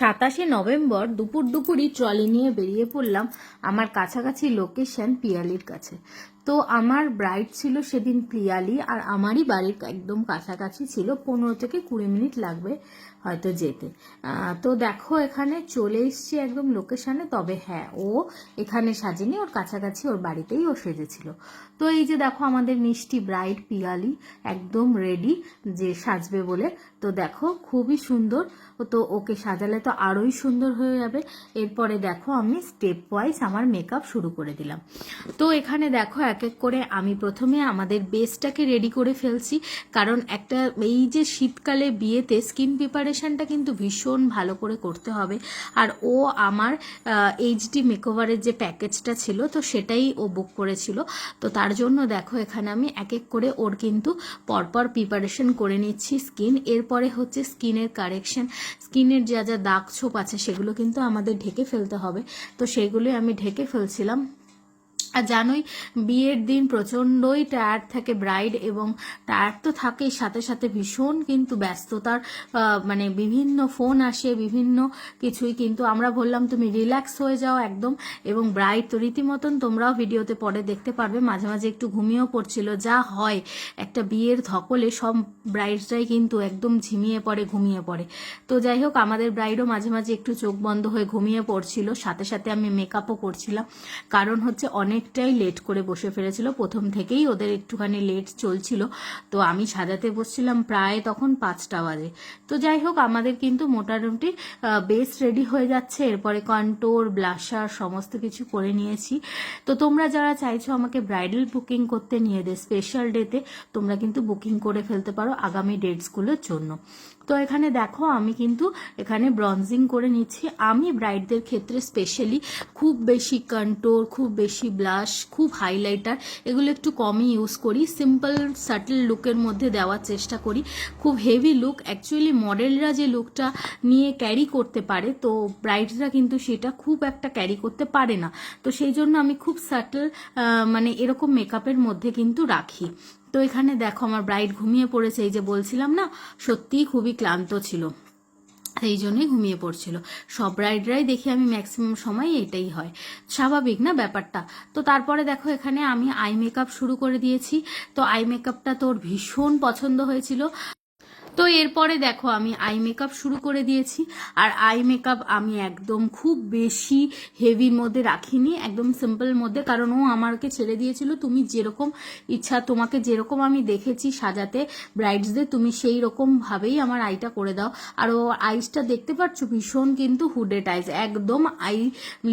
সাতাশে নভেম্বর দুপুর দুপুরই ট্রলি নিয়ে বেরিয়ে পড়লাম আমার কাছাকাছি লোকেশন পিয়ালির কাছে। তো আমার ব্রাইড ছিল সেদিন পিয়ালি আর আমারই বাড়ির একদম কাছাকাছি ছিল, পনেরো থেকে কুড়ি মিনিট লাগবে হয়তো যেতে। তো দেখো এখানে চলে এসছি একদম লোকেশানে তবে হ্যাঁ ও এখানে সাজেনি, ওর কাছাকাছি ওর বাড়িতেই ও সেজেছিল। তো এই যে দেখো আমাদের মিষ্টি ব্রাইড পিয়ালি একদম রেডি যে সাজবে বলে। তো দেখো খুবই সুন্দর, তো ওকে সাজালে তো আরোই সুন্দর হয়ে যাবে। এরপরে দেখো আমি স্টেপ ওয়াইজ আমার মেকআপ শুরু করে দিলাম। তো এখানে দেখো এক এক এক করে আমি প্রথমে আমাদের বেসটাকে রেডি করে ফেলছি। কারণ একটা, এই যে শীতকালে বিয়েতে স্কিন প্রিপারেশানটা কিন্তু ভীষণ ভালো করে করতে হবে। আর ও আমার এইচডি মেকওভারের যে প্যাকেজটা ছিল, তো সেটাই ও বুক করেছিল। তো তার জন্য দেখো, এখানে আমি এক এক করে ওর কিন্তু পরপর প্রিপারেশন করে নিচ্ছি স্কিন এরপরে হচ্ছে স্কিনের কারেকশন স্কিনের যা যা দাগ ছোপ আছে, সেগুলো কিন্তু আমাদের ঢেকে ফেলতে হবে। তো সেগুলোই আমি ঢেকে ফেলছিলাম। আর জানোই, বিয়ের দিন প্রচণ্ডই টায়ার্ড থাকে ব্রাইড এবং টায়ার্ড তো থাকেই, সাথে সাথে ভীষণ কিন্তু ব্যস্ততার মানে বিভিন্ন ফোন আসে, বিভিন্ন কিছুই কিন্তু আমরা বললাম তুমি রিল্যাক্স হয়ে যাও একদম এবং ব্রাইড তো রীতিমতন তোমরাও ভিডিওতে পরে দেখতে পারবে, মাঝে মাঝে একটু ঘুমিয়েও পড়ছিল, যা হয়, একটা বিয়ের ধকলে সব ব্রাইডসরাই কিন্তু একদম ঝিমিয়ে পড়ে, ঘুমিয়ে পড়ে। তো যাই হোক, আমাদের ব্রাইডও মাঝে মাঝে একটু চোখ বন্ধ হয়ে ঘুমিয়ে পড়ছিল, সাথে সাথে আমি মেকআপও করছিলাম, কারণ হচ্ছে অনেকটাই লেট করে বসে ফেলেছিল। প্রথম থেকেই ওদের একটুখানি লেট চলছিল। তো আমি সাজাতে বসছিলাম প্রায় তখন পাঁচটা বাজে। তো যাই হোক, আমাদের কিন্তু মোটামুটি বেস রেডি হয়ে যাচ্ছে। এরপরে কন্টোর ব্লাশার সমস্ত কিছু করে নিয়েছি। তো তোমরা যারা চাইছো আমাকে ব্রাইডাল বুকিং করতে নিয়ে দে স্পেশাল ডেতে তোমরা কিন্তু বুকিং করে ফেলতে পারো আগামী ডেটসগুলোর জন্য। তো এখানে দেখো, আমি কিন্তু এখানে ব্রঞ্জিং করে নিচ্ছি। আমি ব্রাইডদের ক্ষেত্রে স্পেশালি খুব বেশি কন্টোর খুব বেশি ব্লাশ খুব হাইলাইটার এগুলো একটু কমই ইউজ করি। সিম্পল সাটল লুকের মধ্যে দেওয়ার চেষ্টা করি। খুব হেভি লুক অ্যাকচুয়ালি মডেলরা যে লুকটা নিয়ে ক্যারি করতে পারে, তো ব্রাইডরা কিন্তু সেটা খুব একটা ক্যারি করতে পারে না। তো সেই জন্য আমি খুব সাটল মানে এরকম মেকআপের মধ্যে কিন্তু রাখি। তো এখানে দেখো আমার ব্রাইড ঘুমিয়ে পড়েছে, এই যে বলছিলাম না, সত্যিই খুবই ক্লান্ত ছিল। সেই জন্যই ঘুমিয়ে পড়ছিল। সব রাইডরাই দেখি আমি ম্যাক্সিমাম সময় এটাই হয়। স্বাভাবিক না ব্যাপারটা? তো তারপরে দেখো এখানে আমি আই মেকআপ শুরু করে দিয়েছি। তো আই মেকআপটা তোর ভীষণ পছন্দ হয়েছিল। তো এরপরে দেখো আমি আই মেকআপ শুরু করে দিয়েছি। আর আই মেকআপ আমি একদম খুব বেশি হেভির মধ্যে রাখিনি, একদম সিম্পল মধ্যে। কারণ ও আমাকে ছেড়ে দিয়েছিল, তুমি যেরকম ইচ্ছা তোমাকে যেরকম আমি দেখেছি সাজাতে ব্রাইডসদের তুমি সেই রকম ভাবেই আমার আইটা করে দাও। আর ও আইসটা দেখতে পাচ্ছ ভীষণ কিন্তু হুডেড আইস একদম আই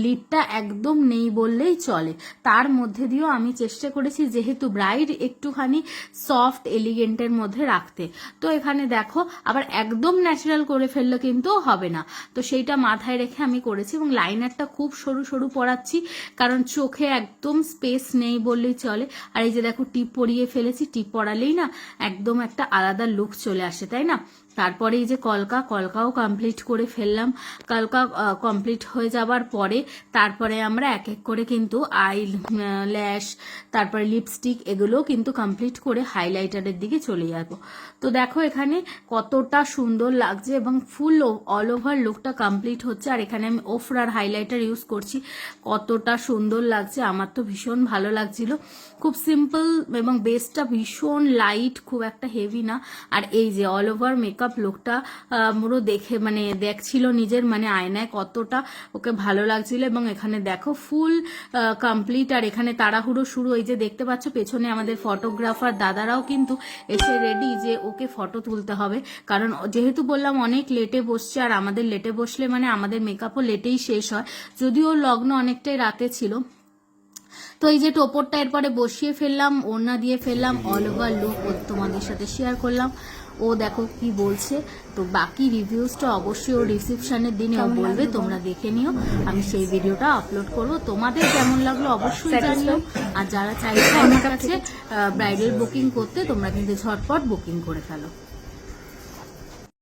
লিডটা একদম নেই বললেই চলে। তার মধ্যে দিয়েও আমি চেষ্টা করেছি যেহেতু ব্রাইড একটুখানি সফট এলিগেন্টের মধ্যে রাখতে। তো এখানে দেখো, আবার একদম ন্যাচারাল করে ফেললে কিন্তু হবে না। তো সেইটা মাথায় রেখে আমি করেছি এবং লাইনারটা খুব সরু সরু পড়াচ্ছি কারণ চোখে একদম স্পেস নেই বললেই চলে। আর এই যে দেখো, টিপ পরিয়ে ফেলেছি, টিপ পরালেই না একদম একটা আলাদা লুক চলে আসে, তাই না? তারপরে এই যে কলকা, কলকাও কমপ্লিট করে ফেললাম। কলকা কমপ্লিট হয়ে যাবার পরে তারপরে আমরা এক এক করে কিন্তু আই ল্যাশ, তারপরে লিপস্টিক এগুলোও কিন্তু কমপ্লিট করে হাইলাইটারের দিকে চলে যাব। তো দেখো এখানে কতটা সুন্দর লাগছে এবং ফুল অল ওভার লুকটা কমপ্লিট হচ্ছে। আর এখানে আমি ওফরার হাইলাইটার ইউজ করছি। কতটা সুন্দর লাগছে, আমার তো ভীষণ ভালো লাগছিল। খুব সিম্পল এবং বেসটা ভীষণ লাইট খুব একটা হেভি না। আর এই যে অল ওভার মেকআপ লুকটা পুরো দেখে মানে দেখছিল নিজের মানে আয়নায় কতটা ওকে ভালো লাগছিল এবং এখানে দেখো ফুল কমপ্লিট আর এখানে তাড়াহুড়ো শুরু। এই যে দেখতে পাচ্ছ পেছনে আমাদের ফটোগ্রাফার দাদারাও কিন্তু এসে রেডি যে ওকে ফটো তুলতে হবে। কারণ যেহেতু বললাম অনেক লেটে বসছে আর আমাদের লেটে বসলে মানে আমাদের মেকআপও লেটেই শেষ হয়। যদিও লগ্ন অনেকটাই রাতে ছিল তো এই যে টোপরটা এরপরে বসিয়ে ফেললাম ওড়না দিয়ে ফেললাম অল ওভার লুক তোমাদের সাথে শেয়ার করলাম। ও দেখো কি বলছে তো বাকি রিভিউসটা অবশ্যই ও রিসিপশনের দিনে ও বলবে তোমরা দেখে নিও। আমি সেই ভিডিওটা আপলোড করব। তোমাদের কেমন লাগল অবশ্যই জানিও। আর যারা চাইছো আমার কাছে ব্রাইডাল বুকিং করতে তোমরা কিন্তু ঝটপট বুকিং করে ফেলো।